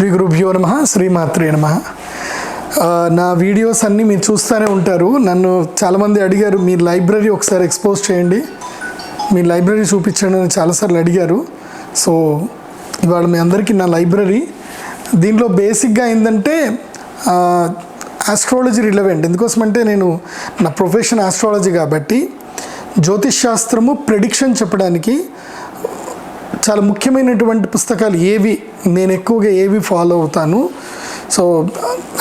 శ్రీ గురుభ్యో నమ శ్రీమాత్రే నమ. నా వీడియోస్ అన్నీ మీరు చూస్తూనే ఉంటారు. నన్ను చాలామంది అడిగారు మీ లైబ్రరీ ఒకసారి ఎక్స్పోజ్ చేయండి. మీ లైబ్రరీ చూపించండి అని చాలాసార్లు అడిగారు. సో ఇవాళ మీ అందరికీ నా లైబ్రరీ. దీంట్లో బేసిక్గా ఏంటంటే ఆస్ట్రాలజీ రిలవెంట్ ఎందుకోసమంటే నేను నా ప్రొఫెషన్ ఆస్ట్రాలజీ కాబట్టి జ్యోతిష్ శాస్త్రము ప్రెడిక్షన్ చెప్పడానికి చాలా ముఖ్యమైనటువంటి పుస్తకాలు ఏవి నేను ఎక్కువగా ఏవి ఫాలో అవుతాను. So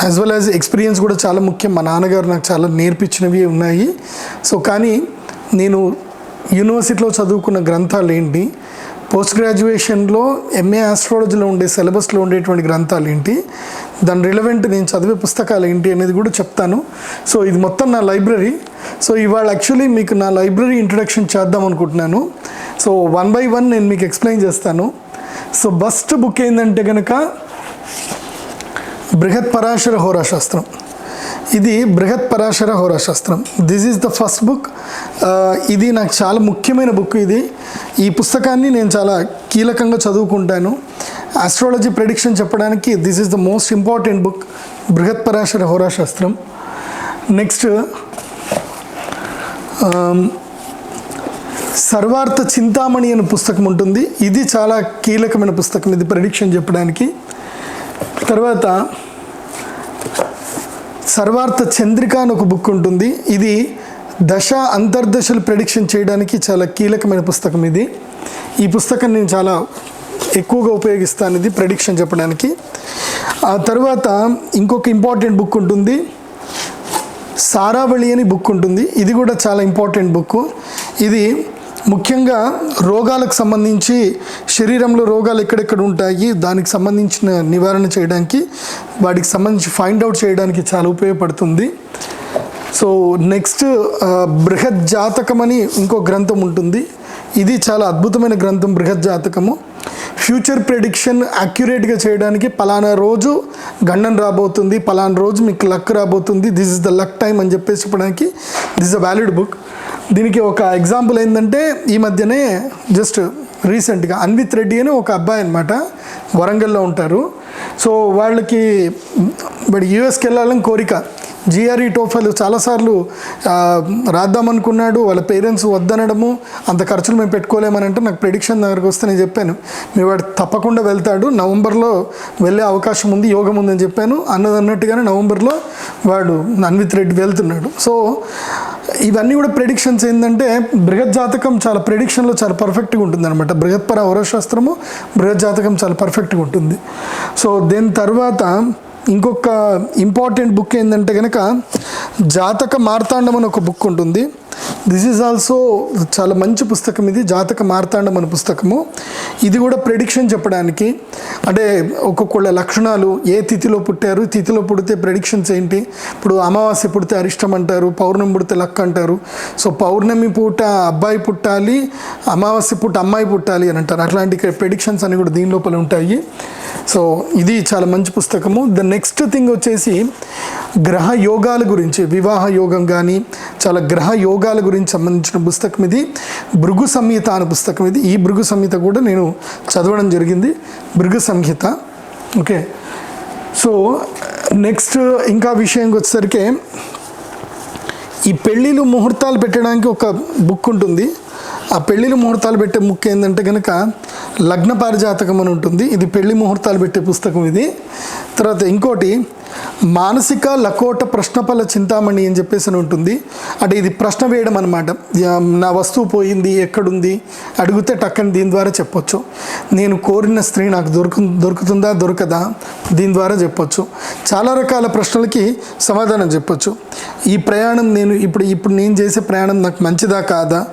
as well as experience కూడా చాలా ముఖ్యం. మా నాన్నగారు నాకు చాలా నేర్పించినవి ఉన్నాయి. సో కానీ నేను యూనివర్సిటీలో చదువుకున్న గ్రంథాలు ఏంటి? పోస్ట్ గ్రాడ్యుయేషన్లో ఎంఏ ఆస్ట్రాలజీలో ఉండే సిలబస్లో ఉండేటువంటి గ్రంథాలు ఏంటి? దాని రిలవెంట్ నేను చదివే పుస్తకాలు ఏంటి అనేది కూడా చెప్తాను. సో ఇది మొత్తం నా లైబ్రరీ సో ఇవాళ యాక్చువల్లీ మీకు నా లైబ్రరీ ఇంట్రడక్షన్ చేద్దాం అనుకుంటున్నాను. సో వన్ బై వన్ నేను మీకు ఎక్స్ప్లెయిన్ చేస్తాను. సో ఫస్ట్ బుక్ ఏంటంటే కనుక బృహత్ పరాశర హోరాశాస్త్రం ఇది Brihat Parashara Horashastra. This is the first book ఇది నాకు చాలా ముఖ్యమైన బుక్ ఇది. ఈ పుస్తకాన్ని నేను చాలా కీలకంగా చదువుకుంటాను. ఆస్ట్రాలజీ ప్రెడిక్షన్ చెప్పడానికి this is the most important book Brihat Parashara Horashastram. Next Sarvartha Chintamani అనే పుస్తకం ఉంటుంది. ఇది చాలా కీలకమైన పుస్తకం ఇది ప్రెడిక్షన్ చెప్పడానికి. తర్వాత సర్వార్థ చంద్రిక అని ఒక బుక్ ఉంటుంది. ఇది దశ అంతర్దశలు ప్రెడిక్షన్ చేయడానికి చాలా కీలకమైన పుస్తకం ఇది. ఈ పుస్తకం నేను చాలా ఎక్కువగా ఉపయోగిస్తాను ఇది ప్రెడిక్షన్ చెప్పడానికి. ఆ తర్వాత ఇంకొక ఇంపార్టెంట్ బుక్ ఉంటుంది. సారావళి అని బుక్ ఉంటుంది. ఇది కూడా చాలా ఇంపార్టెంట్ బుక్ ఇది ముఖ్యంగా రోగాలకు సంబంధించి శరీరంలో రోగాలు ఎక్కడెక్కడ ఉంటాయి దానికి సంబంధించిన నివారణ చేయడానికి వాటికి సంబంధించి ఫైండ్ అవుట్ చేయడానికి చాలా ఉపయోగపడుతుంది. సో నెక్స్ట్ ఆ, బృహత్ జాతకం అని ఇంకో గ్రంథం ఉంటుంది. ఇది చాలా అద్భుతమైన గ్రంథం బృహత్ జాతకము. ఫ్యూచర్ ప్రెడిక్షన్ అక్యురేట్గా చేయడానికి పలానా రోజు గండం రాబోతుంది పలానా రోజు మీకు లక్ రాబోతుంది. This is the luck time అని చెప్పేసి చెప్పడానికి దిస్ అ వ్యాలిడ్ బుక్ దీనికి ఒక ఎగ్జాంపుల్ ఏంటంటే ఈ మధ్యనే జస్ట్ రీసెంట్గా అన్విత్ రెడ్డి అని ఒక అబ్బాయి అనమాట వరంగల్లో ఉంటారు. సో వాళ్ళకి వాడు యూఎస్కి వెళ్ళాలని కోరిక. జిఆర్ఈ టోఫెల్ చాలాసార్లు రాద్దామనుకున్నాడు వాళ్ళ పేరెంట్స్ వద్దనడము అంత ఖర్చులు మేము పెట్టుకోలేమని అంటే నాకు ప్రెడిక్షన్ దగ్గరకు వస్తే నేను చెప్పాను మీ వాడు తప్పకుండా వెళ్తాడు నవంబర్లో వెళ్ళే అవకాశం ఉంది యోగం ఉందని చెప్పాను అన్నది అన్నట్టుగానే నవంబర్లో వాడు అన్విత్ రెడ్డి వెళ్తున్నాడు. సో ఇవన్నీ కూడా ప్రెడిక్షన్స్ ఏంటంటే బృహత్ జాతకం చాలా ప్రెడిక్షన్లో చాలా పర్ఫెక్ట్గా ఉంటుంది అనమాట బృహత్పర హోరశాస్త్రము బృహత్ జాతకం చాలా పర్ఫెక్ట్గా ఉంటుంది. సో దీని తర్వాత ఇంకొక ఇంపార్టెంట్ బుక్ ఏంటంటే కనుక జాతక మార్తాండం అని ఒక బుక్ ఉంటుంది. దిస్ ఈజ్ ఆల్సో చాలా మంచి పుస్తకం ఇది. జాతక మార్తాండం అనే పుస్తకము. ఇది కూడా ప్రెడిక్షన్ చెప్పడానికి. అంటే ఒక్కొక్కళ్ళ లక్షణాలు ఏ తిథిలో పుట్టారు తిథిలో పుడితే ప్రెడిక్షన్స్ ఏంటి? ఇప్పుడు అమావాస్య పుడితే అరిష్టం అంటారు పౌర్ణమి పుడితే లక్ అంటారు. సో పౌర్ణమి పూట అబ్బాయి పుట్టాలి అమావాస్య పూట అమ్మాయి పుట్టాలి అని అంటారు. అట్లాంటి ప్రెడిక్షన్స్ అన్ని కూడా దీని లోపల ఉంటాయి. సో ఇది చాలా మంచి పుస్తకము. ద నెక్స్ట్ థింగ్ వచ్చేసి గ్రహ యోగాల గురించి వివాహ యోగం కానీ చాలా గ్రహ యోగాల గురించి సంబంధించిన పుస్తకం ఇది. భృగు సంహిత అనే పుస్తకం ఇది. ఈ భృగు సంహిత కూడా నేను చదవడం జరిగింది. Bhrigu Samhita. Okay. So next ఇంకా విషయంకి వచ్చేసరికి ఈ పెళ్ళిళ్ళు ముహూర్తాలు పెట్టడానికి ఒక బుక్ ఉంటుంది. ఆ పెళ్ళిళ్ళు ముహూర్తాలు పెట్టే బుక్ ఏంటంటే కనుక లగ్న పారిజాతకం అని ఉంటుంది. ఇది పెళ్ళి ముహూర్తాలు పెట్టే పుస్తకం ఇది. తర్వాత ఇంకోటి మానసిక లకోట ప్రశ్నపల చింతామణి అని చెప్పేసి అని ఉంటుంది. అంటే ఇది ప్రశ్న వేయడం అనమాట నా వస్తువు పోయింది ఎక్కడుంది అడిగితే టక్కని దీని ద్వారా చెప్పొచ్చు. నేను కోరిన స్త్రీ నాకు దొరుకు దొరుకుతుందా దొరకదా దీని ద్వారా చెప్పొచ్చు. చాలా రకాల ప్రశ్నలకి సమాధానం చెప్పొచ్చు. ఈ ప్రయాణం నేను ఇప్పుడు ఇప్పుడు నేను చేసే ప్రయాణం నాకు మంచిదా కాదా?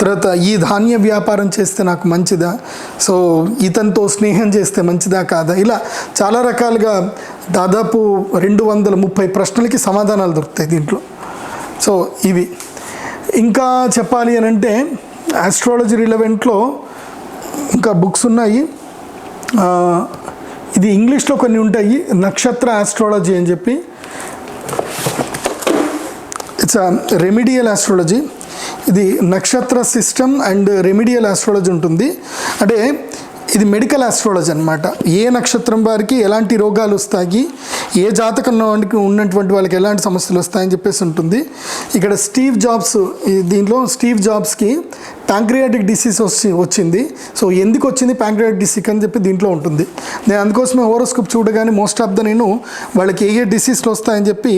తర్వాత ఈ ధాన్య వ్యాపారం చేస్తే నాకు మంచిదా? సో ఇతనితో స్నేహం చేస్తే మంచిదా కాదా? ఇలా చాలా రకాలుగా దాదాపు రెండు వందల ముప్పై ప్రశ్నలకి సమాధానాలు దొరుకుతాయి దీంట్లో. సో ఇవి. ఇంకా చెప్పాలి అని అంటే ఆస్ట్రాలజీ రిలవెంట్లో ఇంకా బుక్స్ ఉన్నాయి. ఇది ఇంగ్లీష్లో కొన్ని ఉంటాయి. నక్షత్ర ఆస్ట్రాలజీ అని చెప్పి. ఇట్స్ రెమిడియల్ ఆస్ట్రాలజీ ఇది నక్షత్ర సిస్టమ్ అండ్ రెమిడియల్ ఆస్ట్రాలజీ ఉంటుంది. అంటే ఇది మెడికల్ ఆస్ట్రాలజీ అనమాట ఏ నక్షత్రం వారికి ఎలాంటి రోగాలు వస్తాయి ఏ జాతకంలో ఉన్నటువంటి వాళ్ళకి ఎలాంటి సమస్యలు వస్తాయని చెప్పేసి ఉంటుంది. ఇక్కడ స్టీవ్ జాబ్స్ దీంట్లో స్టీవ్ జాబ్స్కి ప్యాంక్రియాటిక్ డిసీజ్ వచ్చి వచ్చింది. సో ఎందుకు వచ్చింది ప్యాంక్రియాటిక్ డిసీజ్ అని చెప్పి దీంట్లో ఉంటుంది. నేను అందుకోసమే హోరోస్కోప్ చూడగానే మోస్ట్ ఆఫ్ ద నేను వాళ్ళకి ఏ ఏ డిసీజ్లు వస్తాయని చెప్పి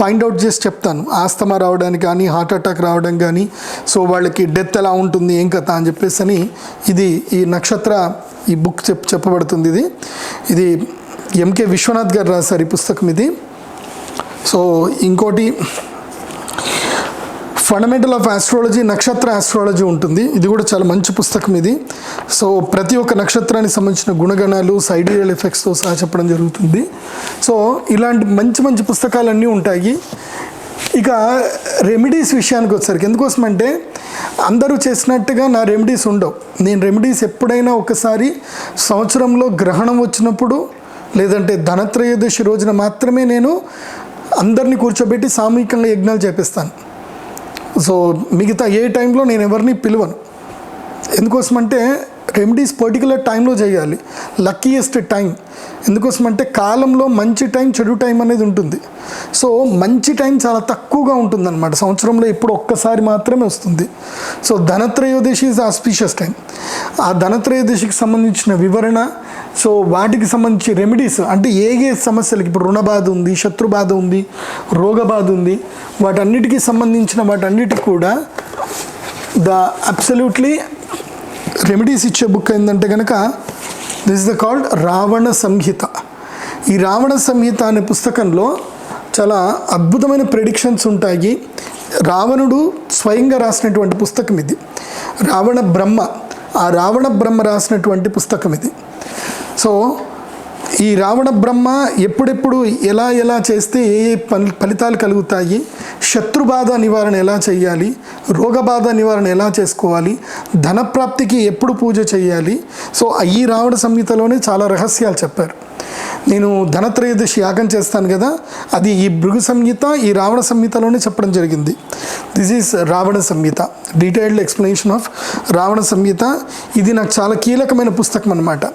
ఫైండ్ అవుట్ చేసి చెప్తాను. ఆస్తమా రావడానికి కానీ హార్ట్ అటాక్ రావడం కానీ సో వాళ్ళకి డెత్ ఎలా ఉంటుంది ఏం కథ అని చెప్పేసి అని ఇది ఈ నక్షత్ర ఈ బుక్ చెప్ చెప్పబడుతుంది ఇది. ఇది ఎంకే విశ్వనాథ్ గారు రాశారు ఈ పుస్తకం ఇది. సో ఇంకోటి fundamental of astrology nakshatra astrology ఉంటుంది. ఇది కూడా చాలా మంచి పుస్తకం ఇది. సో ప్రతి ఒక్క నక్షత్రానికి సంబంధించిన గుణగణాలు సైడియల్ ఎఫెక్ట్స్తో సహా చెప్పడం జరుగుతుంది. సో ఇలాంటి మంచి మంచి పుస్తకాలన్నీ ఉంటాయి. ఇక రెమెడీస్ విషయానికి వచ్చేసరికి ఎందుకోసం అంటే అందరూ చేసినట్టుగా నా రెమెడీస్ ఉండవు. నేను రెమెడీస్ ఎప్పుడైనా ఒకసారి సంవత్సరంలో గ్రహణం వచ్చినప్పుడు లేదంటే ధనత్రయోదశి రోజున మాత్రమే నేను అందరినీ కూర్చోబెట్టి సామూహికంగా యజ్ఞాలు చేపిస్తాను. సో మిగతా ఏ టైంలో నేను ఎవరిని పిలవను. ఎందుకోసమంటే రెమెడీస్ పర్టికులర్ టైంలో చేయాలి. Luckiest time. ఎందుకోసమంటే కాలంలో మంచి టైం చెడు టైం అనేది ఉంటుంది. సో మంచి టైం చాలా తక్కువగా ఉంటుందన్నమాట. సంవత్సరంలో ఎప్పుడు ఒక్కసారి మాత్రమే వస్తుంది. So Dhanatrayodashi is auspicious time ఆ ధనత్రయోదశికి సంబంధించిన వివరణ సో వాటికి సంబంధించి రెమెడీస్ అంటే ఏ ఏ సమస్యలకి ఇప్పుడు రుణ బాధ ఉంది శత్రు బాధ ఉంది రోగ బాధ ఉంది వాటన్నిటికీ సంబంధించిన వాటన్నిటికి కూడా ద అబ్సల్యూట్లీ రెమెడీస్ ఇచ్చే బుక్ ఏంటంటే కనుక this is the called Ravana Samhita. ఈ రావణ సంహిత అనే పుస్తకంలో చాలా అద్భుతమైన ప్రెడిక్షన్స్ ఉంటాయి. రావణుడు స్వయంగా రాసినటువంటి పుస్తకం ఇది. రావణ బ్రహ్మ ఆ రావణ బ్రహ్మ రాసినటువంటి పుస్తకం ఇది. సో ఈ రావణ బ్రహ్మ ఎప్పుడెప్పుడు ఎలా ఎలా చేస్తే ఏ ఏ ఫలితాలు కలుగుతాయి? శత్రుబాధ నివారణ ఎలా చేయాలి? రోగబాధ నివారణ ఎలా చేసుకోవాలి? ధనప్రాప్తికి ఎప్పుడు పూజ చేయాలి? సో ఈ రావణ సంహితలోనే చాలా రహస్యాలు చెప్పారు. నేను ధనత్రయోదశి యాగం చేస్తాను కదా అది ఈ భృగు సంహిత ఈ రావణ సంహితలోనే చెప్పడం జరిగింది. This is Ravana Samhita. Detailed explanation of Ravana Samhita. ఇది నాకు చాలా కీలకమైన పుస్తకం అనమాట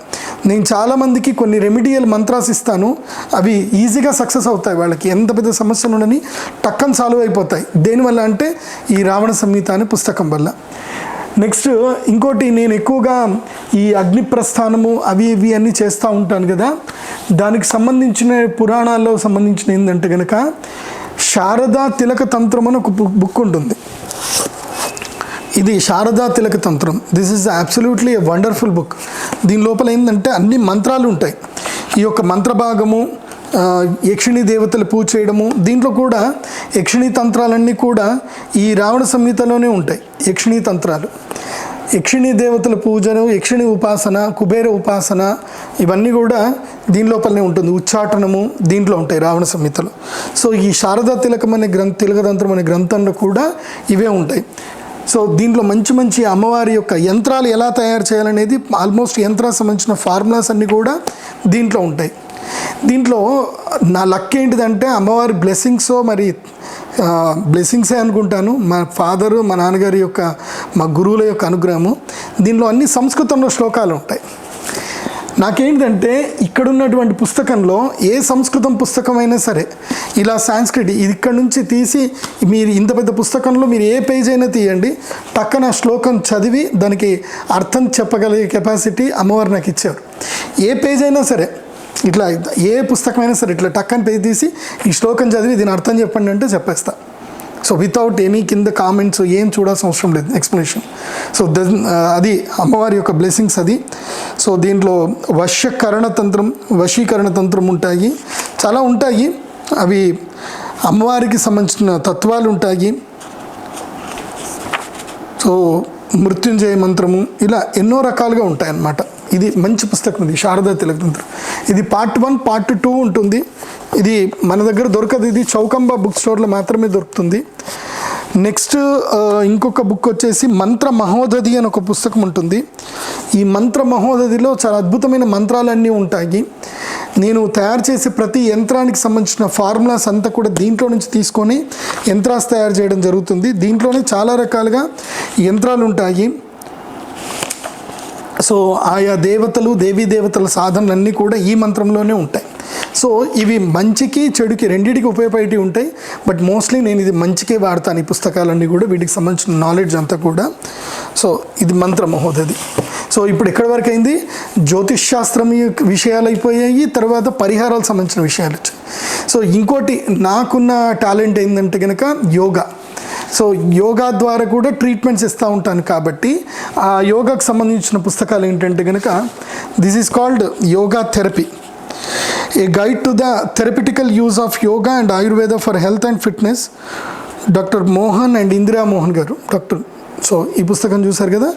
నేను చాలామందికి కొన్ని రెమిడియల్ మంత్రాస్ ఇస్తాను. అవి ఈజీగా సక్సెస్ అవుతాయి వాళ్ళకి. ఎంత పెద్ద సమస్యలు ఉండని టక్కన సాల్వ్ అయిపోతాయి. దేనివల్ల అంటే ఈ రావణ సంహిత అనే పుస్తకం వల్ల. నెక్స్ట్ ఇంకోటి నేను ఎక్కువగా ఈ అగ్ని ప్రస్థానము అవి ఇవి అన్నీ చేస్తూ ఉంటాను కదా. దానికి సంబంధించిన పురాణాల్లో సంబంధించిన ఏంటంటే కనుక శారదా తిలక తంత్రం అని ఒక బుక్ బుక్ ఉంటుంది. ఇది Sharada Tilaka Tantra. This is absolutely a wonderful book దీని లోపల ఏంటంటే అన్ని మంత్రాలు ఉంటాయి. ఈ యొక్క మంత్రభాగము ఆ, యక్షిణీ దేవతలు పూజ చేయడము దీంట్లో కూడా యక్షిణీ తంత్రాలన్నీ కూడా ఈ రావణ సంహితలోనే ఉంటాయి. యక్షిణీ తంత్రాలు. యక్షిణీ దేవతల పూజను యక్షిణి ఉపాసన కుబేర ఉపాసన ఇవన్నీ కూడా దీని లోపలనే ఉంటుంది. ఉచ్చాటనము దీంట్లో ఉంటాయి రావణ సంహితలు. సో ఈ శారదా తిలకం అనే గ్రంథ తిలకతంత్రం అనే గ్రంథంలో కూడా ఇవే ఉంటాయి. సో దీంట్లో మంచి మంచి అమ్మవారి యొక్క యంత్రాలు ఎలా తయారు చేయాలనేది ఆల్మోస్ట్ యంత్రాలకు సంబంధించిన ఫార్ములాస్ అన్నీ కూడా దీంట్లో ఉంటాయి. దీంట్లో నా లక్ ఏంటిదంటే అమ్మవారి బ్లెస్సింగ్స్ మరి బ్లెస్సింగ్సే అనుకుంటాను. మా ఫాదరు మా నాన్నగారి యొక్క మా గురువుల యొక్క అనుగ్రహము. దీనిలో అన్ని సంస్కృతంలో శ్లోకాలు ఉంటాయి. నాకేంటంటే ఇక్కడున్నటువంటి పుస్తకంలో ఏ సంస్కృతం పుస్తకమైనా సరే ఇలా సాంస్క్రిట్ ఇది ఇక్కడ నుంచి తీసి మీరు ఇంత పెద్ద పుస్తకంలో మీరు ఏ పేజ్ అయినా తీయండి పక్కన శ్లోకం చదివి దానికి అర్థం చెప్పగలిగే కెపాసిటీ అమ్మవారు నాకు ఇచ్చారు. ఏ పేజ్ అయినా సరే ఇట్లా ఏ పుస్తకమైనా సరే ఇట్లా టక్కని పేజ్ తీసి ఈ శ్లోకం చదివి దీని అర్థం చెప్పండి అంటే చెప్పేస్తా. సో వితౌట్ ఎనీ కింద కామెంట్స్ ఏం చూడాల్సిన అవసరం లేదు. ఎక్స్ప్లెనేషన్ సో దెన్ అది అమ్మవారి యొక్క బ్లెస్సింగ్స్ అది. సో దీంట్లో వశ్యకరణ తంత్రం వశీకరణ తంత్రం ఉంటాయి. చాలా ఉంటాయి. అవి అమ్మవారికి సంబంధించిన తత్వాలు ఉంటాయి. సో మృత్యుంజయ మంత్రము ఇలా ఎన్నో రకాలుగా ఉంటాయన్నమాట. ఇది మంచి పుస్తకం ఇది శారదా తిలక తంత్రం ఇది పార్ట్ వన్ పార్ట్ టూ ఉంటుంది. ఇది మన దగ్గర దొరకదు. ఇది చౌకంబా బుక్ స్టోర్లో మాత్రమే దొరుకుతుంది. నెక్స్ట్ ఇంకొక బుక్ వచ్చేసి మంత్ర మహోదధి అని ఒక పుస్తకం ఉంటుంది. ఈ మంత్ర మహోదధిలో చాలా అద్భుతమైన మంత్రాలన్నీ ఉంటాయి. నేను తయారు చేసే ప్రతి యంత్రానికి సంబంధించిన ఫార్ములాస్ అంతా కూడా దీంట్లో నుంచి తీసుకొని యంత్రాస్ తయారు చేయడం జరుగుతుంది. దీంట్లోనే చాలా రకాలుగా యంత్రాలు ఉంటాయి. సో ఆయా దేవతలు దేవీ దేవతల సాధనలన్నీ కూడా ఈ మంత్రంలోనే ఉంటాయి. సో ఇవి మంచికి చెడుకి రెండింటికి ఉపయోగపడి ఉంటాయి. బట్ మోస్ట్లీ నేను ఇది మంచికే వాడతాను ఈ పుస్తకాలన్నీ కూడా వీటికి సంబంధించిన నాలెడ్జ్ అంతా కూడా. సో ఇది మంత్ర మహోదది. సో ఇప్పుడు ఎక్కడి వరకు అయింది? జ్యోతిష్ శాస్త్రం యొక్క విషయాలు అయిపోయాయి. తర్వాత పరిహారాలకు సంబంధించిన విషయాలు వచ్చాయి. సో ఇంకోటి నాకున్న టాలెంట్ ఏంటంటే కనుక యోగా. సో యోగా ద్వారా కూడా ట్రీట్మెంట్స్ ఇస్తూ ఉంటాను కాబట్టి ఆ యోగాకు సంబంధించిన పుస్తకాలు ఏంటంటే కనుక this is called yoga therapy a guide to the therapeutical use of yoga and Ayurveda for health and fitness doctor Mohan and Indira Mohan గారు డాక్టర్ సో ఈ పుస్తకం చూశారు కదా?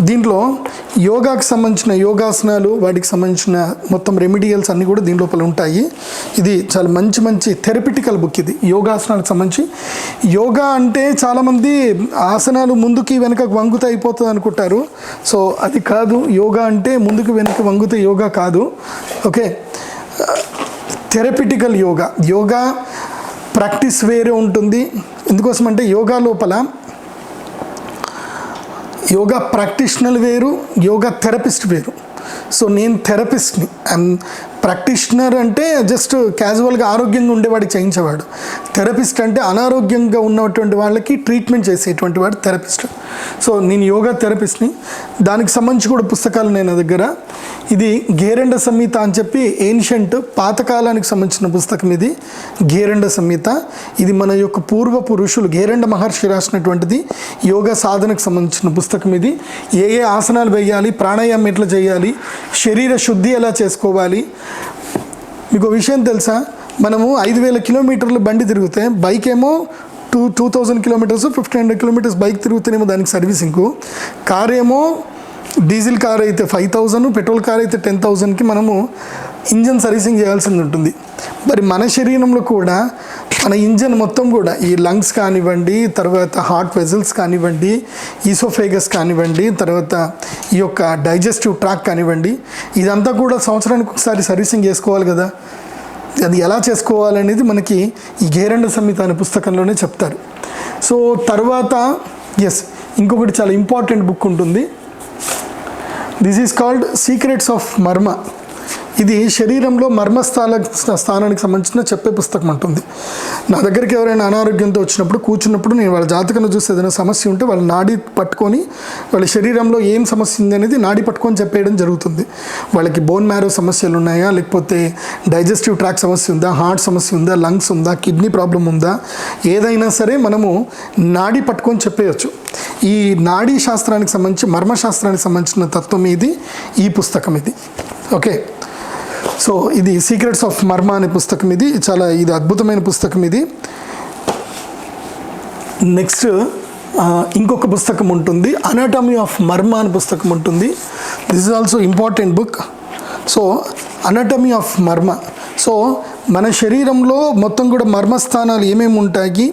దీంట్లో యోగాకి సంబంధించిన యోగాసనాలు వాటికి సంబంధించిన మొత్తం రెమిడియల్స్ అన్నీ కూడా దీని లోపల ఉంటాయి. ఇది చాలా మంచి మంచి థెరపిటికల్ బుక్ ఇది. యోగాసనాలకు సంబంధించి. యోగా అంటే చాలామంది ఆసనాలు ముందుకి వెనుకకు వంగుతూ అయిపోతుంది అనుకుంటారు. సో అది కాదు. యోగా అంటే ముందుకు వెనుక వంగుతే యోగా కాదు. Okay? Therapeutical yoga. Yoga practice వేరే ఉంటుంది. ఎందుకోసం అంటే యోగా లోపల యోగా ప్రాక్టీషనర్ వేరు యోగా థెరపిస్ట్ వేరు. సో నేను థెరపిస్ట్ని. అండ్ ప్రాక్టీషనర్ అంటే జస్ట్ క్యాజువల్గా ఆరోగ్యంగా ఉండేవాడికి చేయించేవాడు. థెరపిస్ట్ అంటే అనారోగ్యంగా ఉన్నటువంటి వాళ్ళకి ట్రీట్మెంట్ చేసేటువంటి వాడు థెరపిస్ట్. సో నేను యోగా థెరపిస్ట్ని. దానికి సంబంధించి కూడా పుస్తకాలు నేను దగ్గర. ఇది గేరెండ సంహిత అని చెప్పి ఏన్షియంట్ పాతకాలానికి సంబంధించిన పుస్తకం ఇది. గేరెండ సంహిత. ఇది మన యొక్క పూర్వపు ఋషులు గేరెండ మహర్షి రాసినటువంటిది. యోగా సాధనకు సంబంధించిన పుస్తకం ఇది. ఏ ఏ ఆసనాలు వేయాలి ప్రాణాయామం ఎట్లా చేయాలి శరీర శుద్ధి ఎలా చేసుకోవాలి? మీకు విషయం తెలుసా? మనము ఐదు వేల కిలోమీటర్లు బండి తిరిగితే బైక్ ఏమో two two thousand kilometres fifteen hundred kilometres bike తిరుగుతేనేమో దానికి సర్వీసింగ్కు కార్ ఏమో డీజిల్ కార్ అయితే ఫైవ్ థౌజండ్ పెట్రోల్ కార్ అయితే టెన్ థౌజండ్కి మనము ఇంజన్ సర్వీసింగ్ చేయాల్సి ఉంటుంది. మరి మన శరీరంలో కూడా మన ఇంజన్ మొత్తం కూడా ఈ లంగ్స్ కానివ్వండి తర్వాత హార్ట్ వెజల్స్ కానివ్వండి ఈసోఫేగస్ కానివ్వండి తర్వాత ఈ యొక్క డైజెస్టివ్ ట్రాక్ కానివ్వండి ఇదంతా కూడా సంవత్సరానికి ఒకసారి సర్వీసింగ్ చేసుకోవాలి కదా. అది ఎలా చేసుకోవాలనేది మనకి ఈ గేరండ సంహిత అనే పుస్తకంలోనే చెప్తారు. సో తర్వాత ఎస్ ఇంకొకటి చాలా ఇంపార్టెంట్ బుక్ ఉంటుంది. This is called secrets of Marma ఇది శరీరంలో మర్మస్థాన స్థానానికి సంబంధించిన చెప్పే పుస్తకం అంటుంది. నా దగ్గరికి ఎవరైనా అనారోగ్యంతో వచ్చినప్పుడు కూర్చున్నప్పుడు నేను వాళ్ళ జాతకంలో చూస్తే ఏదైనా సమస్య ఉంటే వాళ్ళ నాడి పట్టుకొని వాళ్ళ శరీరంలో ఏం సమస్య ఉంది అనేది నాడి పట్టుకొని చెప్పేయడం జరుగుతుంది. వాళ్ళకి బోన్ మ్యారో సమస్యలు ఉన్నాయా? లేకపోతే డైజెస్టివ్ ట్రాక్ సమస్య ఉందా? హార్ట్ సమస్య ఉందా? లంగ్స్ ఉందా? కిడ్నీ ప్రాబ్లం ఉందా? ఏదైనా సరే మనము నాడి పట్టుకొని చెప్పేయచ్చు. ఈ నాడీ శాస్త్రానికి సంబంధించి మర్మశాస్త్రానికి సంబంధించిన తత్వం ఇది ఈ పుస్తకం ఇది. ఓకే? సో ఇది సీక్రెట్స్ ఆఫ్ మర్మ అనే పుస్తకం ఇది. చాలా ఇది అద్భుతమైన పుస్తకం ఇది. నెక్స్ట్ ఇంకొక పుస్తకం ఉంటుంది. అనాటమీ ఆఫ్ మర్మ అనే పుస్తకం ఉంటుంది. This is also important book so anatomy of Marma so మన శరీరంలో మొత్తం కూడా మర్మస్థానాలు ఏమేమి ఉంటాయి?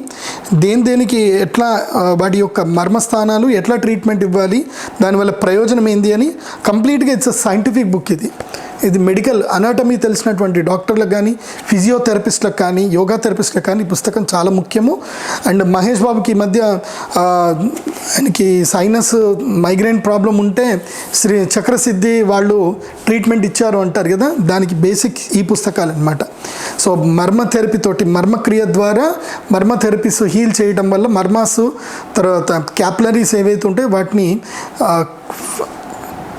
దేని దేనికి ఎట్లా వాటి యొక్క మర్మస్థానాలు ఎట్లా ట్రీట్మెంట్ ఇవ్వాలి? దానివల్ల ప్రయోజనం ఏంది అని కంప్లీట్గా ఇట్స్ అ సైంటిఫిక్ బుక్ ఇది. ఇది మెడికల్ అనాటమీ తెలిసినటువంటి డాక్టర్లకు కానీ ఫిజియోథెరపిస్ట్లకు కానీ యోగా థెరపిస్ట్లకు కానీ ఈ పుస్తకం చాలా ముఖ్యము. అండ్ మహేష్ బాబుకి ఈ మధ్య ఆయనకి సైనస్ మైగ్రేన్ ప్రాబ్లం ఉంటే శ్రీ చక్రసిద్ధి వాళ్ళు ట్రీట్మెంట్ ఇచ్చారు అంటారు కదా దానికి బేసిక్ ఈ పుస్తకాలు అనమాట సో మర్మ థెరపీ తోటి మర్మక్రియ ద్వారా మర్మ థెరపీస్ హీల్ చేయడం వల్ల మర్మాస్ తర్వాత క్యాపిలరీస్ ఏవైతే ఉంటాయో వాటిని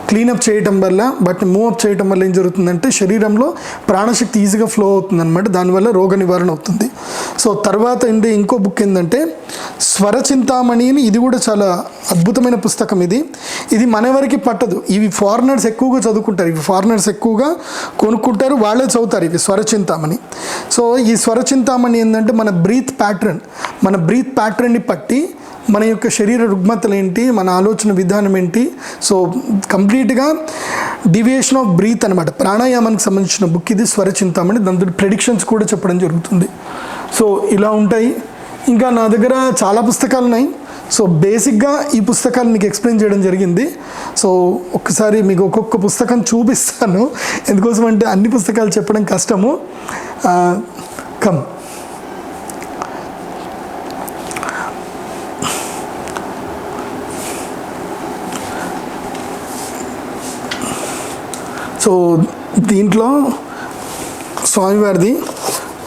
క్లీనప్ చేయటం వల్ల వాటిని మూవప్ చేయటం వల్ల ఏం జరుగుతుందంటే శరీరంలో ప్రాణశక్తి ఈజీగా ఫ్లో అవుతుంది అనమాట దానివల్ల రోగ నివారణ అవుతుంది. సో తర్వాత ఉండే ఇంకో బుక్ ఏంటంటే స్వరచింతామణి అని ఇది కూడా చాలా అద్భుతమైన పుస్తకం ఇది. ఇది మనవరికి పట్టదు. ఇవి ఫారినర్స్ ఎక్కువగా చదువుకుంటారు. ఇవి ఫారినర్స్ ఎక్కువగా కొనుక్కుంటారు. వాళ్ళే చదువుతారు ఇవి స్వరచింతామణి. సో ఈ స్వరచింతామణి ఏంటంటే మన బ్రీత్ ప్యాటర్న్. మన బ్రీత్ ప్యాటర్న్ని పట్టి మన యొక్క శరీర రుగ్మతలు ఏంటి మన ఆలోచన విధానం ఏంటి సో కంప్లీట్గా డివియేషన్ ఆఫ్ బ్రీత్ అనమాట ప్రాణాయామానికి సంబంధించిన బుక్ ఇది స్వరచింతామని దాంతో ప్రెడిక్షన్స్ కూడా చెప్పడం జరుగుతుంది. సో ఇలా ఉంటాయి. ఇంకా నా దగ్గర చాలా పుస్తకాలు ఉన్నాయి. సో బేసిక్గా ఈ పుస్తకాలు మీకు ఎక్స్ప్లెయిన్ చేయడం జరిగింది. సో ఒక్కసారి మీకు ఒక్కొక్క పుస్తకం చూపిస్తాను. ఎందుకోసం అంటే అన్ని పుస్తకాలు చెప్పడం కష్టము. కమ్. సో దీంట్లో స్వామివారిది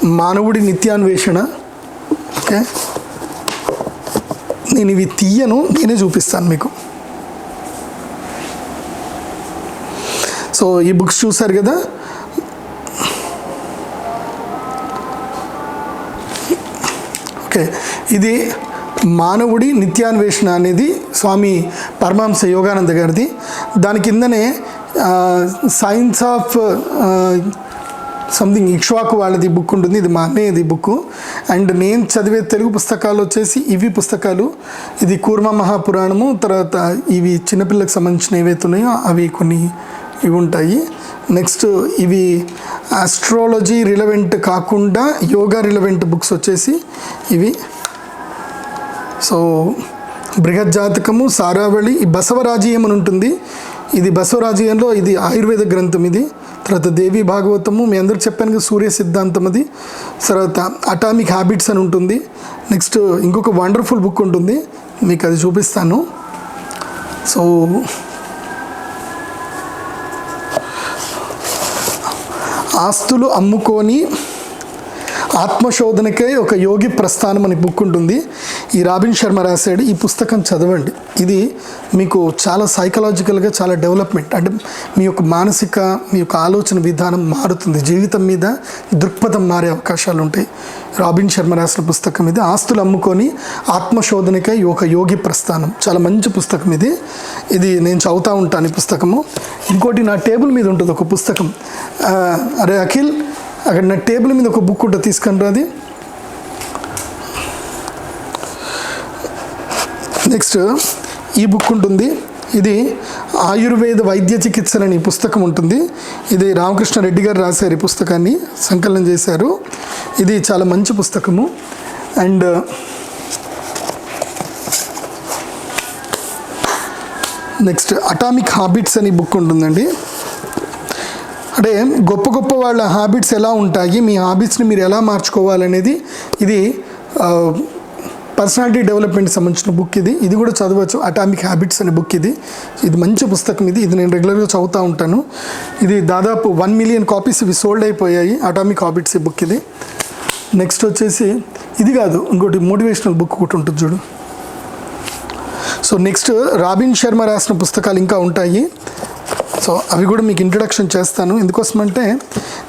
మానవుడి నిత్యాన్వేషణ ఓకే? నేను ఇవి తీయను నేనే చూపిస్తాను మీకు. సో ఈ బుక్స్ చూసారు కదా? ఓకే. ఇది మానవుడి నిత్యాన్వేషణ అనేది స్వామి పరమహంస యోగానంద గారిది. దాని కిందనే సైన్స్ ఆఫ్ సంథింగ్ ఇక్ష్వాకు వాళ్ళది బుక్ ఉంటుంది. ఇది మా అన్నయ్యది బుక్ అండ్ నేను చదివే తెలుగు పుస్తకాలు వచ్చేసి ఇవి పుస్తకాలు. ఇది కూర్మ మహాపురాణము తర్వాత ఇవి చిన్నపిల్లలకు సంబంధించిన ఏవైతే ఉన్నాయో అవి కొన్ని ఇవి ఉంటాయి. నెక్స్ట్ ఇవి ఆస్ట్రాలజీ రిలవెంట్ కాకుండా యోగా రిలవెంట్ బుక్స్ వచ్చేసి ఇవి. సో బృహత్ జాతకము సారావళి ఈ బసవరాజీయం అని ఉంటుంది? ఇది బసవరాజీయంలో ఇది ఆయుర్వేద గ్రంథం ఇది. తర్వాత దేవి భాగవతము మీ అందరు చెప్పాను కదా సూర్య సిద్ధాంతం అది. తర్వాత అటామిక్ హ్యాబిట్స్ అని ఉంటుంది. నెక్స్ట్ ఇంకొక వండర్ఫుల్ బుక్ ఉంటుంది. మీకు అది చూపిస్తాను. సో ఆస్తులు అమ్ముకొని ఆత్మశోధనకై ఒక యోగి ప్రస్థానం అని బుక్ ఉంటుంది. ఈ రాబిన్ శర్మ రాశాడు ఈ పుస్తకం చదవండి. ఇది మీకు చాలా సైకలాజికల్గా చాలా డెవలప్మెంట్ అంటే మీ యొక్క మానసిక మీ యొక్క ఆలోచన విధానం మారుతుంది. జీవితం మీద దృక్పథం మారే అవకాశాలు ఉంటాయి. రాబిన్ శర్మ రాసిన పుస్తకం ఇది. ఆస్తులు అమ్ముకొని ఆత్మశోధనకై ఒక యోగి ప్రస్థానం. చాలా మంచి పుస్తకం ఇది. ఇది నేను చదువుతూ ఉంటాను ఈ పుస్తకము. ఇంకోటి నా టేబుల్ మీద ఉంటుంది ఒక పుస్తకం. అరే అఖిల్ అక్కడ నా టేబుల్ మీద ఒక బుక్ ఉంటుంది తీసుకొని రాది నెక్స్ట్ ఈ బుక్ ఉంటుంది. ఇది ఆయుర్వేద వైద్య చికిత్సలు అనే పుస్తకం ఉంటుంది. ఇది రామకృష్ణ రెడ్డి గారు రాశారు ఈ పుస్తకాన్ని సంకలనం చేశారు. ఇది చాలా మంచి పుస్తకము. అండ్ నెక్స్ట్ అటామిక్ హాబిట్స్ అని బుక్ ఉంటుందండి. అంటే గొప్ప గొప్ప వాళ్ళ హాబిట్స్ ఎలా ఉంటాయి మీ హాబిట్స్ని మీరు ఎలా మార్చుకోవాలనేది ఇది పర్సనాలిటీ డెవలప్మెంట్ సంబంధించిన బుక్ ఇది. ఇది కూడా చదవచ్చు. అటామిక్ హ్యాబిట్స్ అనే బుక్ ఇది. ఇది మంచి పుస్తకం ఇది. ఇది నేను రెగ్యులర్గా చదువుతూ ఉంటాను. ఇది దాదాపు వన్ మిలియన్ కాపీస్ ఇవి సోల్డ్ అయిపోయాయి. అటామిక్ హ్యాబిట్స్ ఈ బుక్ ఇది. నెక్స్ట్ వచ్చేసి ఇది కాదు. ఇంకోటి మోటివేషనల్ బుక్ ఒకటి ఉంటుంది చూడు. సో నెక్స్ట్ రాబిన్ శర్మ రాసిన పుస్తకాలు ఇంకా ఉంటాయి. సో అవి కూడా మీకు ఇంట్రడక్షన్ చేస్తాను. ఎందుకోసమంటే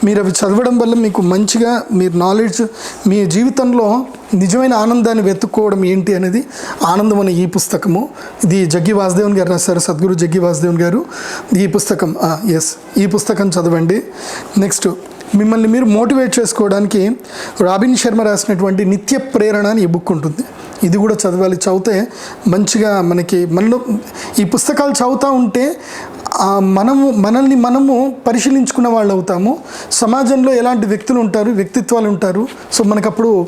మీరు అవి చదవడం వల్ల మీకు మంచిగా మీరు నాలెడ్జ్ మీ జీవితంలో నిజమైన ఆనందాన్ని వెతుక్కోవడం ఏంటి అనేది ఆనందం అనే ఈ పుస్తకము. ఇది జగ్గి వాసుదేవన్ గారు రాశారు సద్గురు జగ్గి వాసుదేవన్ గారు. ఈ పుస్తకం ఎస్ ఈ పుస్తకం చదవండి. నెక్స్ట్ మిమ్మల్ని మీరు మోటివేట్ చేసుకోవడానికి రాబిన్ శర్మ రాసినటువంటి నిత్య ప్రేరణ అని ఈ బుక్ ఉంటుంది. ఇది కూడా చదవాలి. చదివితే మంచిగా మనకి మనలో ఈ పుస్తకాలు చదువుతూ ఉంటే మనము మనల్ని మనము పరిశీలించుకున్న వాళ్ళు అవుతాము సమాజంలో ఎలాంటి వ్యక్తులు ఉంటారు వ్యక్తిత్వాలు ఉంటారు. సో మనకప్పుడు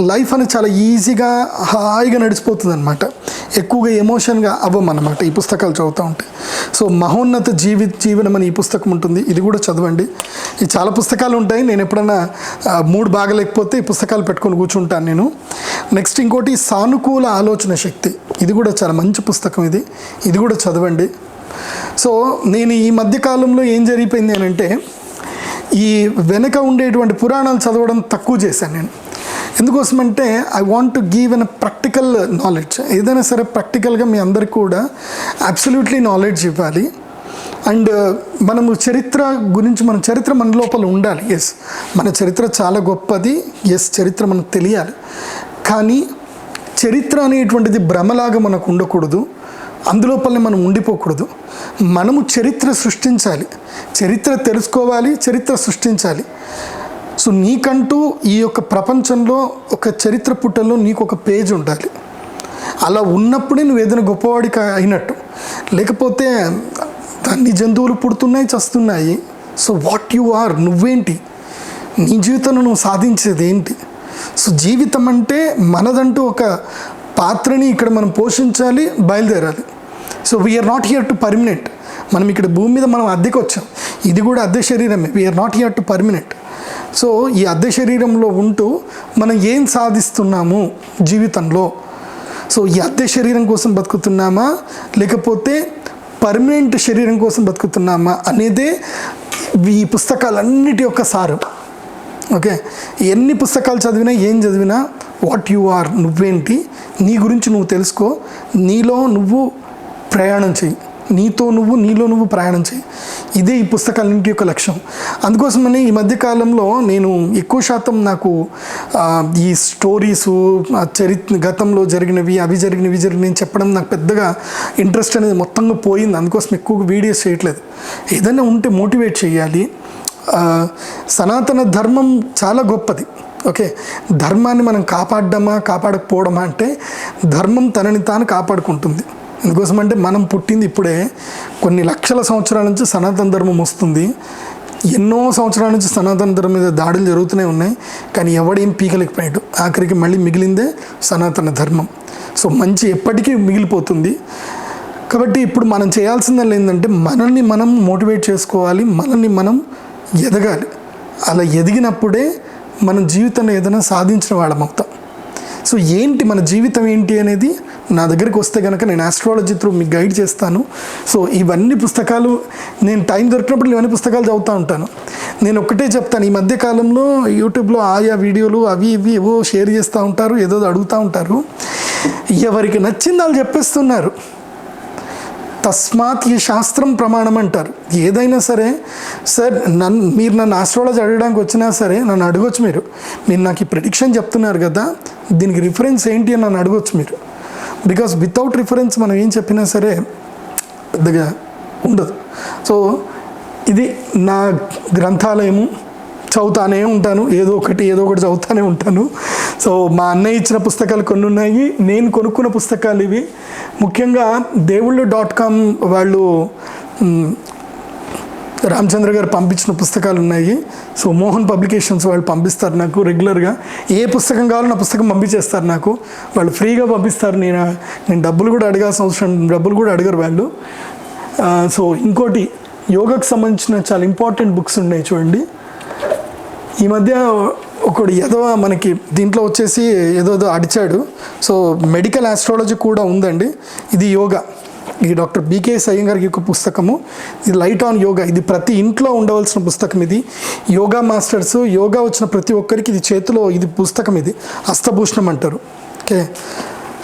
లైఫ్ అనేది చాలా ఈజీగా హాయిగా నడిచిపోతుంది అనమాట ఎక్కువగా ఎమోషన్గా అవ్వమన్నమాట ఈ పుస్తకాలు చదువుతూ ఉంటే. సో మహోన్నత జీవి జీవనం అని ఈ పుస్తకం ఉంటుంది. ఇది కూడా చదవండి. ఈ చాలా పుస్తకాలు ఉంటాయి. నేను ఎప్పుడైనా మూడు బాగలేకపోతే ఈ పుస్తకాలు పెట్టుకొని కూర్చుంటాను నేను. నెక్స్ట్ ఇంకోటి సానుకూల ఆలోచన శక్తి. ఇది కూడా చాలా మంచి పుస్తకం ఇది. ఇది కూడా చదవండి. సో నేను ఈ మధ్యకాలంలో ఏం జరిగిపోయింది అని అంటే ఈ వెనక ఉండేటువంటి పురాణాలు చదవడం తక్కువ చేశాను నేను. ఎందుకోసమంటే I want to give an practical knowledge ఏదైనా సరే ప్రాక్టికల్గా మీ అందరికి కూడా అబ్సల్యూట్లీ నాలెడ్జ్ ఇవ్వాలి. అండ్ మనము చరిత్ర గురించి మన చరిత్ర మన లోపల ఉండాలి. ఎస్ మన చరిత్ర చాలా గొప్పది. ఎస్ చరిత్ర మనకు తెలియాలి. కానీ చరిత్ర అనేటువంటిది భ్రమలాగా మనకు ఉండకూడదు. అందులోపలనే మనం ఉండిపోకూడదు. మనము చరిత్ర సృష్టించాలి. చరిత్ర తెలుసుకోవాలి చరిత్ర సృష్టించాలి. సో నీకంటూ ఈ యొక్క ప్రపంచంలో ఒక చరిత్ర పుటల్లో నీకు ఒక పేజ్ ఉండాలి. అలా ఉన్నప్పుడే నువ్వు ఏదైనా గొప్పవాడిక అయినట్టు. లేకపోతే అన్ని జంతువులు పుడుతున్నాయి చస్తున్నాయి. సో వాట్ యు ఆర్ నువ్వేంటి? నీ జీవితంలో నువ్వు సాధించేది ఏంటి? సో జీవితం అంటే మనదంటూ ఒక పాత్రని ఇక్కడ మనం పోషించాలి బయలుదేరాలి. So we're not here to permanent మనం ఇక్కడ భూమి మీద మనం అద్దెకి వచ్చాం ఇది కూడా అద్దె శరీరమే. We're not here to permanent so ఈ అద్దె శరీరంలో ఉంటూ మనం ఏం సాధిస్తున్నాము జీవితంలో? సో ఈ అద్దె శరీరం కోసం బతుకుతున్నామా? లేకపోతే పర్మనెంట్ శరీరం కోసం బతుకుతున్నామా? అనేదే ఈ పుస్తకాలన్నిటి యొక్క సారం. ఓకే ఎన్ని పుస్తకాలు చదివినా ఏం చదివినా వాట్ యు ఆర్ నువ్వేంటి? నీ గురించి నువ్వు తెలుసుకో. నీలో నువ్వు ప్రయాణం చెయ్యి నీతో నువ్వు నీలో నువ్వు ప్రయాణం చేయి. ఇదే ఈ పుస్తకాలన్నింటి యొక్క లక్ష్యం. అందుకోసమని ఈ మధ్యకాలంలో నేను ఎక్కువ శాతం నాకు ఈ స్టోరీస్ చరిత్ర గతంలో జరిగినవి అవి జరిగినవి జరిగినవి చెప్పడం నాకు పెద్దగా ఇంట్రెస్ట్ అనేది మొత్తంగా పోయింది. అందుకోసం ఎక్కువగా వీడియోస్ చేయట్లేదు. ఏదైనా ఉంటే మోటివేట్ చేయాలి. సనాతన ధర్మం చాలా గొప్పది. ఓకే? ధర్మాన్ని మనం కాపాడ్డమా కాపాడకపోవడమా అంటే ధర్మం తనని తాను కాపాడుకుంటుంది. అందుకోసం అంటే మనం పుట్టింది ఇప్పుడే. కొన్ని లక్షల సంవత్సరాల నుంచి సనాతన ధర్మం వస్తుంది. ఎన్నో సంవత్సరాల నుంచి సనాతన ధర్మం మీద దాడులు జరుగుతూనే ఉన్నాయి. కానీ ఎవడేం పీకలేకపోయాడు ఆఖరికి మళ్ళీ మిగిలిందే సనాతన ధర్మం. సో మంచి ఎప్పటికీ మిగిలిపోతుంది. కాబట్టి ఇప్పుడు మనం చేయాల్సిందల్లా ఏంటంటే మనల్ని మనం మోటివేట్ చేసుకోవాలి. మనల్ని మనం ఎదగాలి. అలా ఎదిగినప్పుడే మన జీవితంలో ఏదైనా సాధించిన వాళ్ళం అవుతాం. సో ఏంటి మన జీవితం ఏంటి అనేది నా దగ్గరికి వస్తే కనుక నేను ఆస్ట్రాలజీ త్రూ మీకు గైడ్ చేస్తాను. సో ఇవన్నీ పుస్తకాలు నేను టైం దొరికినప్పుడు ఇవన్నీ పుస్తకాలు చదువుతూ ఉంటాను. నేను ఒక్కటే చెప్తాను ఈ మధ్య కాలంలో యూట్యూబ్లో ఆయా వీడియోలు అవి ఇవి ఏవో షేర్ చేస్తూ ఉంటారు ఏదో అడుగుతూ ఉంటారు. ఎవరికి నచ్చింది వాళ్ళు చెప్పేస్తున్నారు. తస్మాత్ ఈ శాస్త్రం ప్రమాణం అంటారు. ఏదైనా సరే సార్ నన్ను మీరు నన్ను ఆస్ట్రాలజీ అడగడానికి వచ్చినా సరే నన్ను అడగొచ్చు మీరు. మీరు నాకు ఈ ప్రిడిక్షన్ చెప్తున్నారు కదా దీనికి రిఫరెన్స్ ఏంటి అని నన్ను అడగొచ్చు మీరు. బికాస్ వితౌట్ రిఫరెన్స్ మనం ఏం చెప్పినా సరే పెద్దగా ఉండదు. సో ఇది నా గ్రంథాలయము. చదువుతానే ఉంటాను. ఏదో ఒకటి ఏదో ఒకటి చదువుతానే ఉంటాను. సో మా అన్నయ్య ఇచ్చిన పుస్తకాలు కొన్ని ఉన్నాయి. నేను కొనుక్కున్న పుస్తకాలు ఇవి. ముఖ్యంగా దేవుళ్ళు డాట్ కామ్ వాళ్ళు రామచంద్ర గారు పంపించిన పుస్తకాలు ఉన్నాయి. సో మోహన్ పబ్లికేషన్స్ వాళ్ళు పంపిస్తారు నాకు రెగ్యులర్గా. ఏ పుస్తకం కావాలో నా పుస్తకం పంపించేస్తారు నాకు. వాళ్ళు ఫ్రీగా పంపిస్తారు. నేను నేను డబ్బులు కూడా అడగాల్సిన అవసరం డబ్బులు కూడా అడగరు వాళ్ళు. సో ఇంకోటి యోగాకు సంబంధించిన చాలా ఇంపార్టెంట్ బుక్స్ ఉన్నాయి చూడండి. ఈ మధ్య ఒకడు ఏదో మనకి దీంట్లో వచ్చేసి ఏదో అడిచాడు. సో మెడికల్ ఆస్ట్రాలజీ కూడా ఉందండి. ఇది యోగా. ఈ డాక్టర్ బీకే సయ్యంగారి యొక్క పుస్తకము. ఇది లైట్ ఆన్ యోగా. ఇది ప్రతి ఇంట్లో ఉండవలసిన పుస్తకం ఇది. యోగా మాస్టర్స్ యోగా వచ్చిన ప్రతి ఒక్కరికి ఇది చేతిలో ఇది పుస్తకం ఇది. హస్తభూషణం అంటారు. Okay?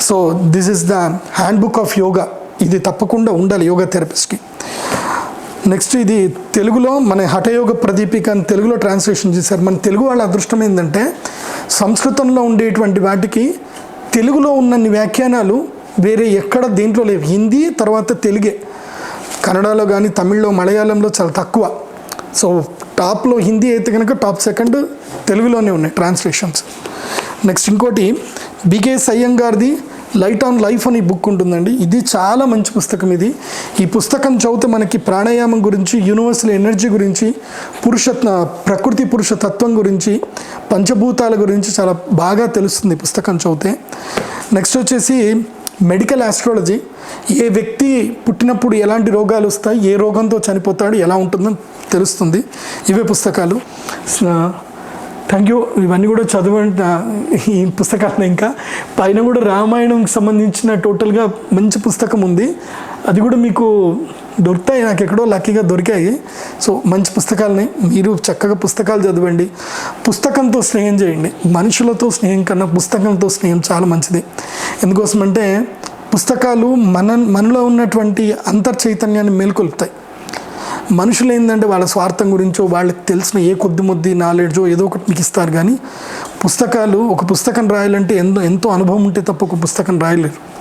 So this is the handbook of yoga. ఇది తప్పకుండా ఉండాలి యోగా థెరపిస్ట్కి. నెక్స్ట్ ఇది తెలుగులో మన హఠయోగ ప్రదీపిక అని తెలుగులో ట్రాన్స్లేషన్ చేశారు. మన తెలుగు వాళ్ళ అదృష్టం ఏంటంటే సంస్కృతంలో ఉండేటువంటి వాటికి తెలుగులో ఉన్నన్ని వ్యాఖ్యానాలు వేరే ఎక్కడ దేంట్లో లేవు. హిందీ తర్వాత తెలుగే. కన్నడలో కానీ తమిళ్ళో మలయాళంలో చాలా తక్కువ. సో టాప్లో హిందీ అయితే కనుక టాప్ సెకండ్ తెలుగులోనే ఉన్నాయి ట్రాన్స్లేషన్స్. నెక్స్ట్ ఇంకోటి బికే సయ్యంగారిది లైట్ ఆన్ లైఫ్ అని బుక్ ఉంటుందండి. ఇది చాలా మంచి పుస్తకం ఇది. ఈ పుస్తకం చదివితే మనకి ప్రాణాయామం గురించి యూనివర్సల్ ఎనర్జీ గురించి పురుష ప్రకృతి పురుష తత్వం గురించి పంచభూతాల గురించి చాలా బాగా తెలుస్తుంది పుస్తకం చదివితే. నెక్స్ట్ వచ్చేసి మెడికల్ ఆస్ట్రాలజీ ఏ వ్యక్తి పుట్టినప్పుడు ఎలాంటి రోగాలు వస్తాయి ఏ రోగంతో చనిపోతాడు ఎలా ఉంటుందో తెలుస్తుంది. ఇవే పుస్తకాలు. థ్యాంక్ యూ ఇవన్నీ కూడా చదువు ఈ పుస్తకాలు ఇంకా. పైన కూడా రామాయణంకి సంబంధించిన టోటల్గా మంచి పుస్తకం ఉంది. అది కూడా మీకు దొరుకుతాయి. నాకు ఎక్కడో లక్కీగా దొరికాయి. సో మంచి పుస్తకాలని మీరు చక్కగా పుస్తకాలు చదవండి. పుస్తకంతో స్నేహం చేయండి. మనుషులతో స్నేహం కన్నా పుస్తకంతో స్నేహం చాలా మంచిది. ఎందుకోసమంటే పుస్తకాలు మన మనలో ఉన్నటువంటి అంతర్ చైతన్యాన్ని మేల్కొల్పుతాయి. మనుషులు ఏంటంటే వాళ్ళ స్వార్థం గురించో వాళ్ళకి తెలిసిన ఏ కొద్ది మొద్ది నాలెడ్జో ఏదో ఒకటి మీకు ఇస్తారు కానీ పుస్తకాలు ఒక పుస్తకం రాయాలంటే ఎంతో ఎంతో అనుభవం ఉంటే తప్ప ఒక పుస్తకం రాయలేరు.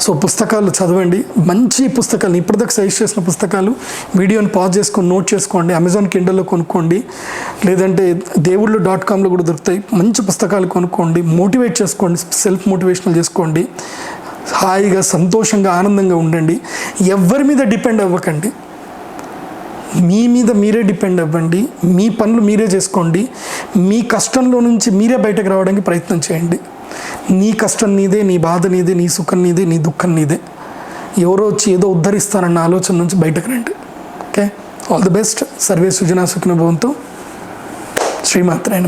సో పుస్తకాలు చదవండి. మంచి పుస్తకాలు ఇప్పటిదాకా సజెస్ట్ చేసిన పుస్తకాలు వీడియోని పాజ్ చేసుకొని నోట్ చేసుకోండి. అమెజాన్ కిండల్లో కొనుక్కోండి. లేదంటే దేవుళ్ళు డాట్ కామ్లో కూడా దొరుకుతాయి. మంచి పుస్తకాలు కొనుక్కోండి. మోటివేట్ చేసుకోండి. సెల్ఫ్ మోటివేషనల్ చేసుకోండి. హాయిగా సంతోషంగా ఆనందంగా ఉండండి. ఎవరి మీద డిపెండ్ అవ్వకండి. మీ మీద మీరే డిపెండ్ అవ్వండి మీ పనులు మీరే చేసుకోండి మీ కష్టంలో నుంచి మీరే బయటకు రావడానికి ప్రయత్నం చేయండి. నీ కష్టం నీదే నీ బాధ నీదే నీ సుఖం నీదే నీ దుఃఖం నీదే. ఎవరో వచ్చి ఏదో ఉద్ధరిస్తారన్న ఆలోచన నుంచి బయటకు రండి. ఓకే ఆల్ ది బెస్ట్ సర్వే సుజనా సుఖన భవంతు శ్రీమాత్రాయణ